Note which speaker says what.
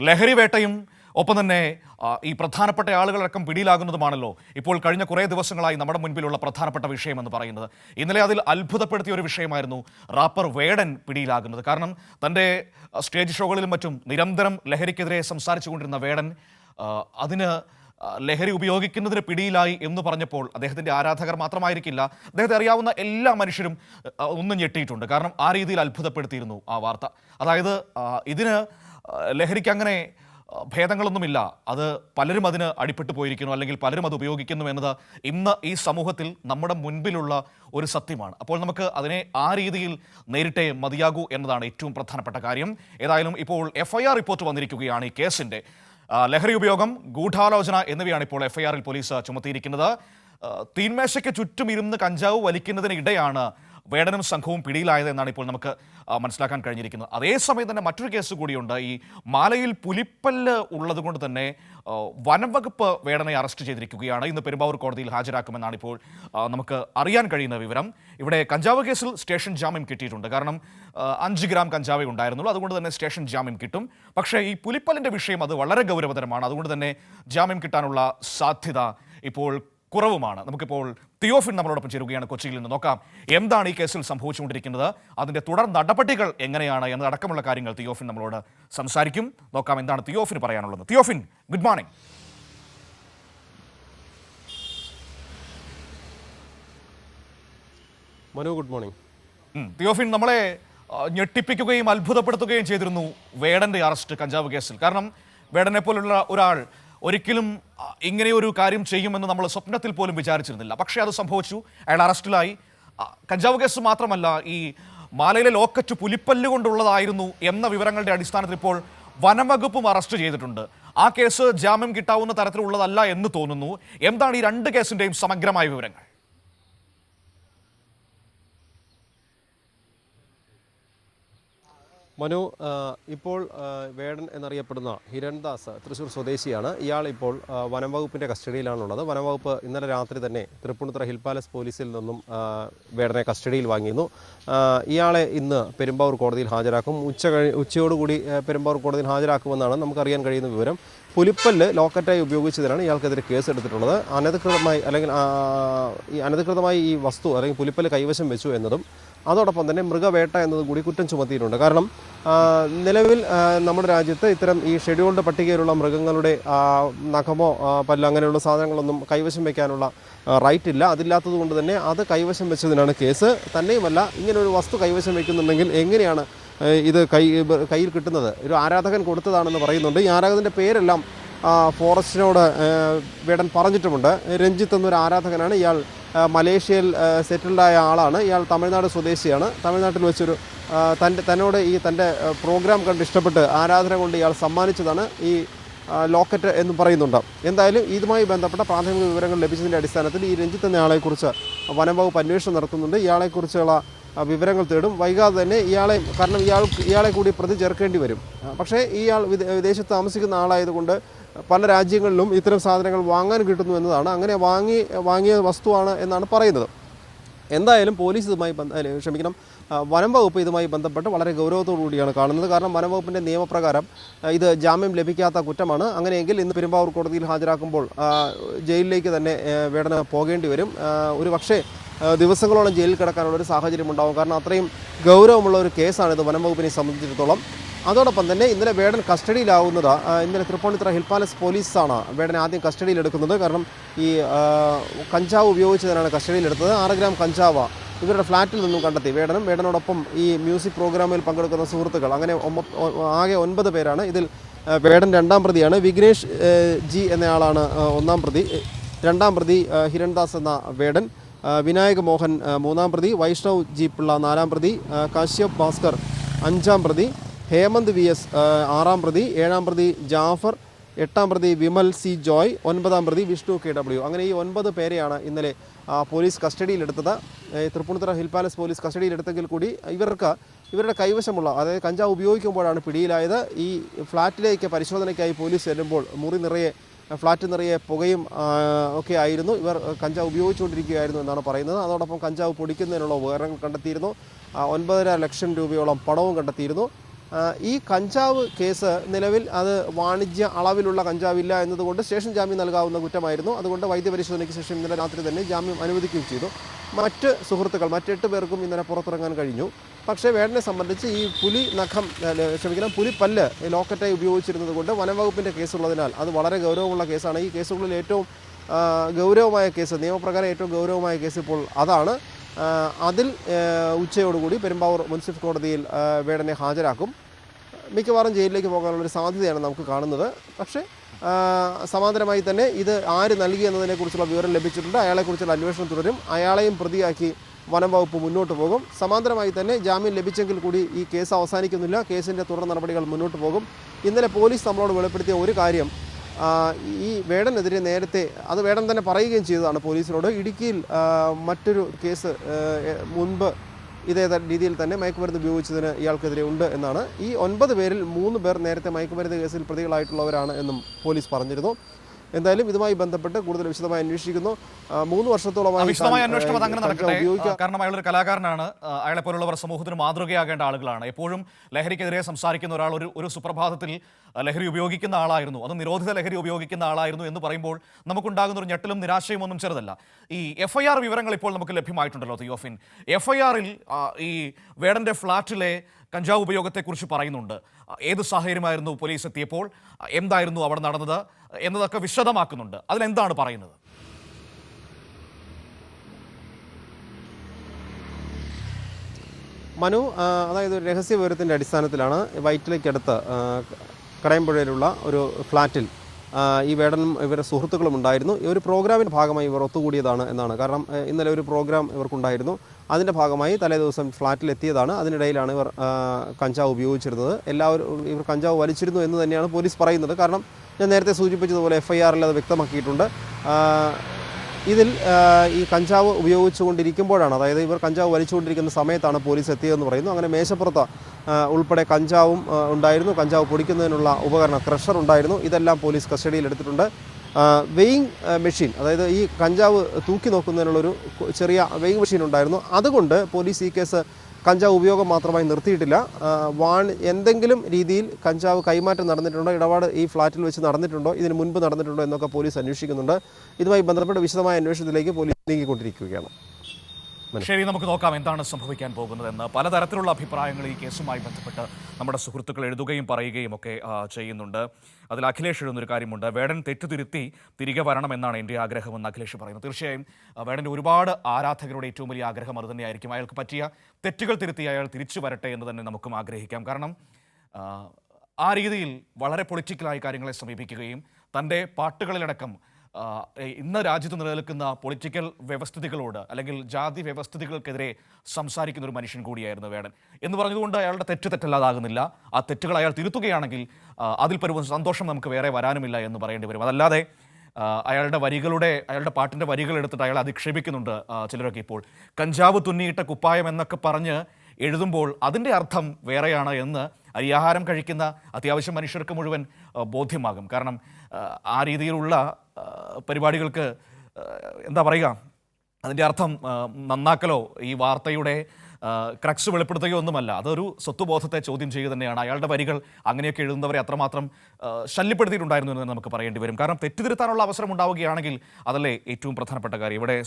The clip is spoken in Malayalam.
Speaker 1: ലഹരി വേട്ടയും ഒപ്പം തന്നെ ഈ പ്രധാനപ്പെട്ട ആളുകളടക്കം പിടിയിലാകുന്നതുമാണല്ലോ. ഇപ്പോൾ കഴിഞ്ഞ കുറേ ദിവസങ്ങളായി നമ്മുടെ മുൻപിലുള്ള പ്രധാനപ്പെട്ട വിഷയമെന്ന് പറയുന്നത്. ഇന്നലെ അതിൽ അത്ഭുതപ്പെടുത്തിയ ഒരു വിഷയമായിരുന്നു റാപ്പർ വേടൻ പിടിയിലാകുന്നത്. കാരണം തന്റെ സ്റ്റേജ് ഷോകളിലും മറ്റും നിരന്തരം ലഹരിക്കെതിരെ സംസാരിച്ചു കൊണ്ടിരുന്ന വേടൻ അതിന് ലഹരി ഉപയോഗിക്കുന്നതിന് പിടിയിലായി എന്ന് പറഞ്ഞപ്പോൾ അദ്ദേഹത്തിന്റെ ആരാധകർ മാത്രമായിരിക്കില്ല. അദ്ദേഹത്തെ അറിയാവുന്ന എല്ലാ മനുഷ്യരും ഒന്നും ഞെട്ടിയിട്ടുണ്ട്. കാരണം ആ രീതിയിൽ അത്ഭുതപ്പെടുത്തിയിരുന്നു ആ വാർത്ത. അതായത് ഇതിന് ലഹരിക്ക് അങ്ങനെ ഭേദങ്ങളൊന്നുമില്ല. അത് പലരും അതിന് അടിപ്പെട്ടു പോയിരിക്കുന്നു അല്ലെങ്കിൽ പലരും അത് ഉപയോഗിക്കുന്നു എന്നത് ഇന്ന് ഈ സമൂഹത്തിൽ നമ്മുടെ മുൻപിലുള്ള ഒരു സത്യമാണ്. അപ്പോൾ നമുക്ക് അതിനെ ആ രീതിയിൽ നേരിട്ടേ മതിയാകൂ എന്നതാണ് ഏറ്റവും പ്രധാനപ്പെട്ട കാര്യം. ഏതായാലും ഇപ്പോൾ എഫ് ഐ ആർ റിപ്പോർട്ട് വന്നിരിക്കുകയാണ് ഈ കേസിന്റെ ലഹരി ഉപയോഗം ഗൂഢാലോചന എന്നിവയാണ് ഇപ്പോൾ എഫ് ഐ ആറിൽ പോലീസ് ചുമത്തിയിരിക്കുന്നത്. തീന്മേശയ്ക്ക് ചുറ്റും ഇരുന്ന് കഞ്ചാവ് വലിക്കുന്നതിനിടെയാണ് വേടനും സംഘവും പിടിയിലായത് എന്നാണ് ഇപ്പോൾ നമുക്ക് മനസ്സിലാക്കാൻ കഴിഞ്ഞിരിക്കുന്നത്. അതേസമയം തന്നെ മറ്റൊരു കേസ് കൂടിയുണ്ട്. ഈ മാലയിൽ പുലിപ്പല്ല് ഉള്ളതുകൊണ്ട് തന്നെ വനംവകുപ്പ് വനം വകുപ്പ് വേടനെ അറസ്റ്റ് ചെയ്തിരിക്കുകയാണ്. ഇന്ന് പെരുമ്പാവൂർ കോടതിയിൽ ഹാജരാക്കുമെന്നാണ് ഇപ്പോൾ നമുക്ക് അറിയാൻ കഴിയുന്ന വിവരം. ഇവിടെ കഞ്ചാവ് കേസിൽ സ്റ്റേഷൻ ജാമ്യം കിട്ടിയിട്ടുണ്ട്. കാരണം അഞ്ച് ഗ്രാം കഞ്ചാവേ ഉണ്ടായിരുന്നുള്ളൂ. അതുകൊണ്ട് തന്നെ സ്റ്റേഷൻ ജാമ്യം കിട്ടും. പക്ഷേ ഈ പുലിപ്പല്ലിന്റെ വിഷയം അത് വളരെ ഗൗരവതരമാണ്. അതുകൊണ്ട് തന്നെ ജാമ്യം കിട്ടാനുള്ള സാധ്യത ഇപ്പോൾ കുറവുമാണ്. നമുക്കിപ്പോൾ തിയോഫിൻ നമ്മളോടൊപ്പം ചേരുകയാണ് കൊച്ചിയിൽ നിന്ന്. നോക്കാം എന്താണ് ഈ കേസിൽ സംഭവിച്ചുകൊണ്ടിരിക്കുന്നത്? അതിന്റെ തുടർ നടപടികൾ എങ്ങനെയാണ് എന്നതടക്കമുള്ള കാര്യങ്ങൾ തിയോഫിൻ നമ്മളോട് സംസാരിക്കും. നോക്കാം എന്താണ് തിയോഫിന് പറയാനുള്ളത്? Theophin good morning
Speaker 2: Manu good morning
Speaker 1: Theophin നമ്മളെ ഞെട്ടിപ്പിക്കുകയും അത്ഭുതപ്പെടുത്തുകയും ചെയ്തിരുന്നു വേടന്റെ അറസ്റ്റ് കഞ്ചാവ് കേസിൽ. കാരണം വേടനെ പോലുള്ള ഒരാൾ ഒരിക്കലും ഇങ്ങനെ ഇങ്ങനെയൊരു കാര്യം ചെയ്യുമെന്ന് നമ്മൾ സ്വപ്നത്തിൽ പോലും വിചാരിച്ചിരുന്നില്ല. പക്ഷേ അത് സംഭവിച്ചു. അയാൾ അറസ്റ്റിലായി. കഞ്ചാവ് കേസ് മാത്രമല്ല ഈ മാലയിലെ ലോക്കറ്റ് പുലിപ്പല്ല് കൊണ്ടുള്ളതായിരുന്നു എന്ന വിവരങ്ങളുടെ അടിസ്ഥാനത്തിൽ ഇപ്പോൾ വനംവകുപ്പും അറസ്റ്റ് ചെയ്തിട്ടുണ്ട്. ആ കേസ് ജാമ്യം കിട്ടാവുന്ന തരത്തിലുള്ളതല്ല എന്ന് തോന്നുന്നു. എന്താണ് ഈ രണ്ട് കേസിന്റെയും സമഗ്രമായ വിവരങ്ങൾ?
Speaker 2: മനു ഇപ്പോൾ വേടൻ എന്നറിയപ്പെടുന്ന ഹിരൺദാസ് തൃശ്ശൂർ സ്വദേശിയാണ്. ഇയാൾ ഇപ്പോൾ വനംവകുപ്പിന്റെ വനം വകുപ്പിന്റെ കസ്റ്റഡിയിലാണുള്ളത്. വനം വകുപ്പ് ഇന്നലെ രാത്രി തന്നെ തൃപ്പൂണിത്തുറ ഹിൽ പാലസ് പോലീസിൽ നിന്നും വേടനെ കസ്റ്റഡിയിൽ വാങ്ങിയിരുന്നു. ഇയാളെ ഇന്ന് പെരുമ്പാവൂർ കോടതിയിൽ ഹാജരാക്കും. ഉച്ച കഴി ഉച്ചയോടുകൂടി പെരുമ്പാവൂർ കോടതിയിൽ ഹാജരാക്കുമെന്നാണ് നമുക്കറിയാൻ കഴിയുന്ന വിവരം. പുലിപ്പല്ല് ലോക്കറ്റായി ഉപയോഗിച്ചതിനാണ് ഇയാൾക്കെതിരെ കേസ് എടുത്തിട്ടുള്ളത് അനധികൃതമായി അല്ലെങ്കിൽ ഈ അനധികൃതമായി ഈ വസ്തു അല്ലെങ്കിൽ പുലിപ്പല്ല് കൈവശം വെച്ചു എന്നതും അതോടൊപ്പം തന്നെ മൃഗവേട്ട എന്നത് കൂടി കുറ്റം ചുമത്തിയിട്ടുണ്ട്. കാരണം നിലവിൽ നമ്മുടെ രാജ്യത്ത് ഇത്തരം ഈ ഷെഡ്യൂൾഡ് പട്ടികയിലുള്ള മൃഗങ്ങളുടെ നഖമോ പല്ലോ അങ്ങനെയുള്ള സാധനങ്ങളൊന്നും കൈവശം വയ്ക്കാനുള്ള റൈറ്റ് ഇല്ല. അതില്ലാത്തത് കൊണ്ട് തന്നെ അത് കൈവശം വെച്ചതിനാണ് കേസ്. തന്നെയുമല്ല ഇങ്ങനെ ഒരു വസ്തു കൈവശം വയ്ക്കുന്നുണ്ടെങ്കിൽ എങ്ങനെയാണ് ഇത് കൈ കയ്യിൽ കിട്ടുന്നത്? ഒരു ആരാധകൻ കൊടുത്തതാണെന്ന് പറയുന്നുണ്ട്. ഈ ആരാധകന്റെ പേരെല്ലാം ഫോറസ്റ്റിനോട് വേടൻ പറഞ്ഞിട്ടുമുണ്ട്. രഞ്ജിത്ത് എന്നൊരു ആരാധകനാണ് ഇയാൾ മലേഷ്യയിൽ സെറ്റിൽഡായ ആളാണ്. ഇയാൾ തമിഴ്നാട് സ്വദേശിയാണ്. തമിഴ്നാട്ടിൽ വെച്ചൊരു തന്റെ തന്നോട് ഈ തന്റെ പ്രോഗ്രാം കണ്ട് ഇഷ്ടപ്പെട്ട് ആരാധന കൊണ്ട് ഇയാൾ സമ്മാനിച്ചതാണ് ഈ ലോക്കറ്റ് എന്ന് പറയുന്നുണ്ട്. എന്തായാലും ഇതുമായി ബന്ധപ്പെട്ട പ്രാഥമിക വിവരങ്ങൾ ലഭിച്ചതിന്റെ അടിസ്ഥാനത്തിൽ ഈ രഞ്ജിത്ത് എന്നയാളെക്കുറിച്ച് വനം വകുപ്പ് അന്വേഷണം നടത്തുന്നുണ്ട്. ഇയാളെക്കുറിച്ചുള്ള വിവരങ്ങൾ തേടും. വൈകാതെ തന്നെ ഇയാളെ കാരണം ഇയാൾ ഇയാളെ കൂടി പ്രതി ചേർക്കേണ്ടി വരും. പക്ഷേ ഇയാൾ വിദേശത്ത് താമസിക്കുന്ന ആളായതുകൊണ്ട് പല രാജ്യങ്ങളിലും ഇത്തരം സാധനങ്ങൾ വാങ്ങാൻ കിട്ടുന്നു എന്നതാണ്. അങ്ങനെ വാങ്ങി വാങ്ങിയ വസ്തുവാണ് എന്നാണ് പറയുന്നത്. എന്തായാലും പോലീസ് ഇതുമായി ബന്ധ ക്ഷമിക്കണം. വനം വകുപ്പ് ഇതുമായി ബന്ധപ്പെട്ട് വളരെ ഗൗരവത്തോടു കൂടിയാണ് കാണുന്നത്. കാരണം വനം വകുപ്പിന്റെ നിയമപ്രകാരം ഇത് ജാമ്യം ലഭിക്കാത്ത കുറ്റമാണ്. അങ്ങനെയെങ്കിൽ ഇന്ന് പെരുമ്പാവൂർ കോടതിയിൽ ഹാജരാക്കുമ്പോൾ ജയിലിലേക്ക് തന്നെ വേടന പോകേണ്ടി വരും. ഒരു പക്ഷേ ദിവസങ്ങളോളം ജയിലിൽ കിടക്കാനുള്ള ഒരു സാഹചര്യം ഉണ്ടാകും കാരണം അത്രയും ഗൗരവമുള്ള ഒരു കേസാണ് ഇത് വനം വകുപ്പിനെ സംബന്ധിച്ചിടത്തോളം. അതോടൊപ്പം തന്നെ ഇന്നലെ വേടൻ കസ്റ്റഡിയിലാവുന്നത് ഇന്നലെ തൃപ്പൂണിത്തുറ ഹിൽ പാലസ് പോലീസാണ് വേടനെ ആദ്യം കസ്റ്റഡിയിലെടുക്കുന്നത്. കാരണം ഈ കഞ്ചാവ് ഉപയോഗിച്ചതിനാണ് കസ്റ്റഡിയിലെടുത്തത്. ആറ് ഗ്രാം കഞ്ചാവ് ഇവരുടെ ഫ്ലാറ്റിൽ നിന്നും കണ്ടെത്തി വേടനും. വേടനോടൊപ്പം ഈ മ്യൂസിക് പ്രോഗ്രാമിൽ പങ്കെടുക്കുന്ന സുഹൃത്തുക്കൾ അങ്ങനെ ആകെ ഒൻപത് പേരാണ്. ഇതിൽ വേടൻ രണ്ടാം പ്രതിയാണ്. വിഘ്നേഷ് ജി എന്നയാളാണ് ഒന്നാം പ്രതി. രണ്ടാം പ്രതി ഹിരൺദാസ് എന്ന വേടൻ. വിനായക് മോഹൻ മൂന്നാം പ്രതി. വൈഷ്ണവ് ജി പിള്ള നാലാം പ്രതി. കാശ്യപ് ഭാസ്കർ അഞ്ചാം പ്രതി. ഹേമന്ത് വി എസ് ആറാം പ്രതി ഏഴാം പ്രതി ജാഫർ എട്ടാം പ്രതി വിമൽ സി ജോയ് ഒൻപതാം പ്രതി വിഷ്ണു കെ ഡബ്ല്യു. അങ്ങനെ ഈ ഒൻപത് പേരെയാണ് ഇന്നലെ പോലീസ് കസ്റ്റഡിയിലെടുത്തത്. തൃപ്പൂണിത്തുറ ഹിൽ പാലസ് പോലീസ് കസ്റ്റഡിയിലെടുത്തെങ്കിൽ കൂടി ഇവർക്ക് ഇവരുടെ കൈവശമുള്ള അതായത് കഞ്ചാവ് ഉപയോഗിക്കുമ്പോഴാണ് പിടിയിലായത്. ഈ ഫ്ലാറ്റിലേക്ക് പരിശോധനയ്ക്കായി പോലീസ് ചെല്ലുമ്പോൾ മുറി നിറയെ ഫ്ലാറ്റ് നിറയെ പുകയും ഒക്കെ ആയിരുന്നു. ഇവർ കഞ്ചാവ് ഉപയോഗിച്ചുകൊണ്ടിരിക്കുകയായിരുന്നു എന്നാണ് പറയുന്നത്. അതോടൊപ്പം കഞ്ചാവ് പൊടിക്കുന്നതിനുള്ള ഉപകരണങ്ങൾ കണ്ടെത്തിയിരുന്നു. ഒൻപതര ലക്ഷം രൂപയോളം പണവും കണ്ടെത്തിയിരുന്നു. ഈ കഞ്ചാവ് കേസ് നിലവിൽ അത് വാണിജ്യ അളവിലുള്ള കഞ്ചാവില്ല എന്നതുകൊണ്ട് സ്റ്റേഷൻ ജാമ്യം നൽകാവുന്ന കുറ്റമായിരുന്നു. അതുകൊണ്ട് വൈദ്യപരിശോധനയ്ക്ക് ശേഷം ഇന്നലെ രാത്രി തന്നെ ജാമ്യം അനുവദിക്കുകയും ചെയ്തു. മറ്റ് സുഹൃത്തുക്കൾ മറ്റെട്ട് പേർക്കും ഇന്നലെ പുറത്തിറങ്ങാൻ കഴിഞ്ഞു. പക്ഷേ വേടനെ സംബന്ധിച്ച് ഈ പുലി നഖം ക്ഷമിക്കണം പുലി പല്ല് ലോക്കറ്റായി ഉപയോഗിച്ചിരുന്നത് കൊണ്ട് വനംവകുപ്പിന്റെ കേസുള്ളതിനാൽ അത് വളരെ ഗൗരവമുള്ള കേസാണ്. ഈ കേസുകളിൽ ഏറ്റവും ഗൗരവമായ കേസ് നിയമപ്രകാരം ഏറ്റവും ഗൗരവമായ കേസ് ഇപ്പോൾ അതാണ്. അതിൽ ഉച്ചയോടുകൂടി പെരുമ്പാവൂർ മുനിസിപ്പൽ കോടതിയിൽ വേടനെ ഹാജരാക്കും. മിക്കവാറും ജയിലിലേക്ക് പോകാനുള്ളൊരു സാധ്യതയാണ് നമുക്ക് കാണുന്നത്. പക്ഷേ സമാന്തരമായി തന്നെ ഇത് ആര് നൽകി എന്നതിനെക്കുറിച്ചുള്ള വിവരം ലഭിച്ചിട്ടുണ്ട്. അയാളെക്കുറിച്ചുള്ള അന്വേഷണം തുടരും. അയാളെയും പ്രതിയാക്കി വനം വകുപ്പ് മുന്നോട്ട് പോകും. സമാന്തരമായി തന്നെ ജാമ്യം ലഭിച്ചെങ്കിൽ കൂടി ഈ കേസ് അവസാനിക്കുന്നില്ല. കേസിന്റെ തുടർ നടപടികൾ മുന്നോട്ട് പോകും. ഇന്നലെ പോലീസ് നമ്മളോട് വെളിപ്പെടുത്തിയ ഒരു കാര്യം ഈ വേടനെതിരെ നേരത്തെ അത് വേടൻ തന്നെ പറയുകയും ചെയ്തതാണ് പോലീസിനോട്. ഇടുക്കിയിൽ മറ്റൊരു കേസ് മുൻപ് ഇതേ രീതിയിൽ തന്നെ മയക്കുമരുന്ന് ഉപയോഗിച്ചതിന് ഇയാൾക്കെതിരെ ഉണ്ട് എന്നാണ്. ഈ ഒൻപത് പേരിൽ മൂന്ന് പേർ നേരത്തെ മയക്കുമരുന്ന് കേസിൽ പ്രതികളായിട്ടുള്ളവരാണ് എന്നും പോലീസ് പറഞ്ഞിരുന്നു. എന്തായാലും ഇതുമായി ബന്ധപ്പെട്ട് കൂടുതൽ വിശദമായി അന്വേഷിക്കുന്നു. മൂന്ന് വർഷത്തോളമായി
Speaker 1: വിശദമായ അന്വേഷണം അത് അങ്ങനെ നടക്കട്ടെ. കാരണം അയാൾ ഒരു കലാകാരനാണ് അയാളെ പോലുള്ളവർ സമൂഹത്തിന് മാതൃകയാകേണ്ട ആളുകളാണ്. എപ്പോഴും ലഹരിക്കെതിരെ സംസാരിക്കുന്ന ഒരാൾ ഒരു ഒരു സുപ്രഭാതത്തിൽ ലഹരി ഉപയോഗിക്കുന്ന ആളായിരുന്നു. അത് നിരോധിത ലഹരി ഉപയോഗിക്കുന്ന ആളായിരുന്നു എന്ന് പറയുമ്പോൾ നമുക്കുണ്ടാകുന്ന ഒരു ഞെട്ടലും നിരാശയും ഒന്നും ചെറുതല്ല. ഈ എഫ് ഐ ആർ വിവരങ്ങൾ ഇപ്പോൾ നമുക്ക് ലഭ്യമായിട്ടുണ്ടല്ലോ തിയോഫിൻ. എഫ് ഐ ആറിൽ ഈ വേടന്റെ ഫ്ളാറ്റിലെ കഞ്ചാവ് ഉപയോഗത്തെക്കുറിച്ച് പറയുന്നുണ്ട്. ഏത് സാഹചര്യമായിരുന്നു പോലീസ് എത്തിയപ്പോൾ? എന്തായിരുന്നു അവിടെ നടന്നത്? എന്നതൊക്കെ വിശദമാക്കുന്നുണ്ട്. അതിലെന്താണ് പറയുന്നത്?
Speaker 2: മനു അതായത് ഒരു രഹസ്യ വിവരത്തിന്റെ അടിസ്ഥാനത്തിലാണ് വൈറ്റിലേക്കടുത്ത് കടയമ്പുഴയിലുള്ള ഒരു ഫ്ലാറ്റിൽ ഈ വേടനും ഇവരുടെ സുഹൃത്തുക്കളും ഉണ്ടായിരുന്നു. ഒരു പ്രോഗ്രാമിന്റെ ഭാഗമായി ഇവർ ഒത്തുകൂടിയതാണ് എന്നാണ്. കാരണം ഇന്നലെ ഒരു പ്രോഗ്രാം ഇവർക്കുണ്ടായിരുന്നു. അതിന്റെ ഭാഗമായി തലേ ദിവസം ഫ്ലാറ്റിൽ എത്തിയതാണ്. അതിനിടയിലാണ് ഇവർ കഞ്ചാവ് ഉപയോഗിച്ചിരുന്നത്. എല്ലാവരും ഇവർ കഞ്ചാവ് വലിച്ചിരുന്നു എന്ന് തന്നെയാണ് പോലീസ് പറയുന്നത്. കാരണം ഞാൻ നേരത്തെ സൂചിപ്പിച്ചതുപോലെ എഫ് ഐ ആറിൽ അത് വ്യക്തമാക്കിയിട്ടുണ്ട്. ഇതിൽ ഈ കഞ്ചാവ് ഉപയോഗിച്ചുകൊണ്ടിരിക്കുമ്പോഴാണ് അതായത് ഇവർ കഞ്ചാവ് വലിച്ചുകൊണ്ടിരിക്കുന്ന സമയത്താണ് പോലീസ് എത്തിയതെന്ന് പറയുന്നു. അങ്ങനെ മേശപ്പുറത്ത് ഉൾപ്പെടെ കഞ്ചാവും ഉണ്ടായിരുന്നു. കഞ്ചാവ് പൊടിക്കുന്നതിനുള്ള ഉപകരണം ക്രഷർ ഉണ്ടായിരുന്നു. ഇതെല്ലാം പോലീസ് കസ്റ്റഡിയിൽ എടുത്തിട്ടുണ്ട്. വെയിങ് മെഷീൻ അതായത് ഈ കഞ്ചാവ് തൂക്കി നോക്കുന്നതിനുള്ളൊരു ചെറിയ വെയിങ് മെഷീൻ ഉണ്ടായിരുന്നു. അതുകൊണ്ട് പോലീസ് ഈ കേസ് കഞ്ചാവ് ഉപയോഗം മാത്രമായി നിർത്തിയിട്ടില്ല. വാൺ എന്തെങ്കിലും രീതിയിൽ കഞ്ചാവ് കൈമാറ്റം നടന്നിട്ടുണ്ടോ ഇടപാട് ഈ ഫ്ളാറ്റിൽ വെച്ച് നടന്നിട്ടുണ്ടോ ഇതിന് മുൻപ് നടന്നിട്ടുണ്ടോ എന്നൊക്കെ പോലീസ് അന്വേഷിക്കുന്നുണ്ട്. ഇതുമായി ബന്ധപ്പെട്ട് വിശദമായ അന്വേഷണത്തിലേക്ക് പോലീസ് നീങ്ങിക്കൊണ്ടിരിക്കുകയാണ്.
Speaker 1: ശരി നമുക്ക് നോക്കാം എന്താണ് സംഭവിക്കാൻ പോകുന്നതെന്ന്. പലതരത്തിലുള്ള അഭിപ്രായങ്ങൾ ഈ കേസുമായി ബന്ധപ്പെട്ട് നമ്മുടെ സുഹൃത്തുക്കൾ എഴുതുകയും പറയുകയും ഒക്കെ ചെയ്യുന്നുണ്ട്. അതിൽ അഖിലേഷ് എഴുതുന്നൊരു കാര്യമുണ്ട്. വേടൻ തെറ്റുതിരുത്തി തിരികെ വരണം എന്നാണ് എന്റെ ആഗ്രഹമെന്ന് അഖിലേഷ് പറയുന്നു. തീർച്ചയായും വേടന്റെ ഒരുപാട് ആരാധകരുടെ ഏറ്റവും വലിയ ആഗ്രഹം അത് തന്നെയായിരിക്കും. അയാൾക്ക് പറ്റിയ തെറ്റുകൾ തിരുത്തി അയാൾ തിരിച്ചു വരട്ടെ എന്ന് തന്നെ നമുക്കും ആഗ്രഹിക്കാം. കാരണം ആ, രീതിയിൽ വളരെ പൊളിറ്റിക്കലായി കാര്യങ്ങളെ സമീപിക്കുകയും തന്റെ പാട്ടുകളിലടക്കം ഇന്ന് രാജ്യത്ത് നിലനിൽക്കുന്ന പൊളിറ്റിക്കൽ വ്യവസ്ഥിതികളോട് അല്ലെങ്കിൽ ജാതി വ്യവസ്ഥിതികൾക്കെതിരെ സംസാരിക്കുന്ന ഒരു മനുഷ്യൻ കൂടിയായിരുന്നു വേടൻ. എന്ന് പറഞ്ഞതുകൊണ്ട് അയാളുടെ തെറ്റ് തെറ്റല്ലാതാകുന്നില്ല. ആ തെറ്റുകൾ അയാൾ തിരുത്തുകയാണെങ്കിൽ അതിൽ പരുവ സന്തോഷം നമുക്ക് വേറെ വരാനുമില്ല എന്ന് പറയേണ്ടി വരും. അതല്ലാതെ അയാളുടെ വരികളുടെ അയാളുടെ പാട്ടിന്റെ വരികൾ എടുത്തിട്ട് അയാൾ അധിക്ഷേപിക്കുന്നുണ്ട് ചിലരൊക്കെ ഇപ്പോൾ. കഞ്ചാവ് തുന്നിയിട്ട കുപ്പായം എന്നൊക്കെ പറഞ്ഞ് എഴുതുമ്പോൾ അതിന്റെ അർത്ഥം വേറെയാണ് എന്ന് അരിയാഹാരം കഴിക്കുന്ന അത്യാവശ്യം മനുഷ്യർക്ക് മുഴുവൻ ബോധ്യമാകും. കാരണം ആ, രീതിയിലുള്ള പരിപാടികൾക്ക് എന്താ പറയുക അതിന്റെ അർത്ഥം നന്നാക്കലോ ഈ വാർത്തയുടെ ക്രക്സ് വെളിപ്പെടുത്തുകയോ ഒന്നുമല്ല. അതൊരു സ്വത്തുബോധത്തെ ചോദ്യം ചെയ്യുക തന്നെയാണ്. അയാളുടെ വരികൾ അങ്ങനെയൊക്കെ എഴുതുന്നവരെ അത്രമാത്രം ശല്യപ്പെടുത്തിയിട്ടുണ്ടായിരുന്നു എന്ന് നമുക്ക് പറയേണ്ടി വരും. കാരണം തെറ്റിതിരുത്താനുള്ള അവസരം ഉണ്ടാവുകയാണെങ്കിൽ അതല്ലേ ഏറ്റവും പ്രധാനപ്പെട്ട കാര്യം. ഇവിടെ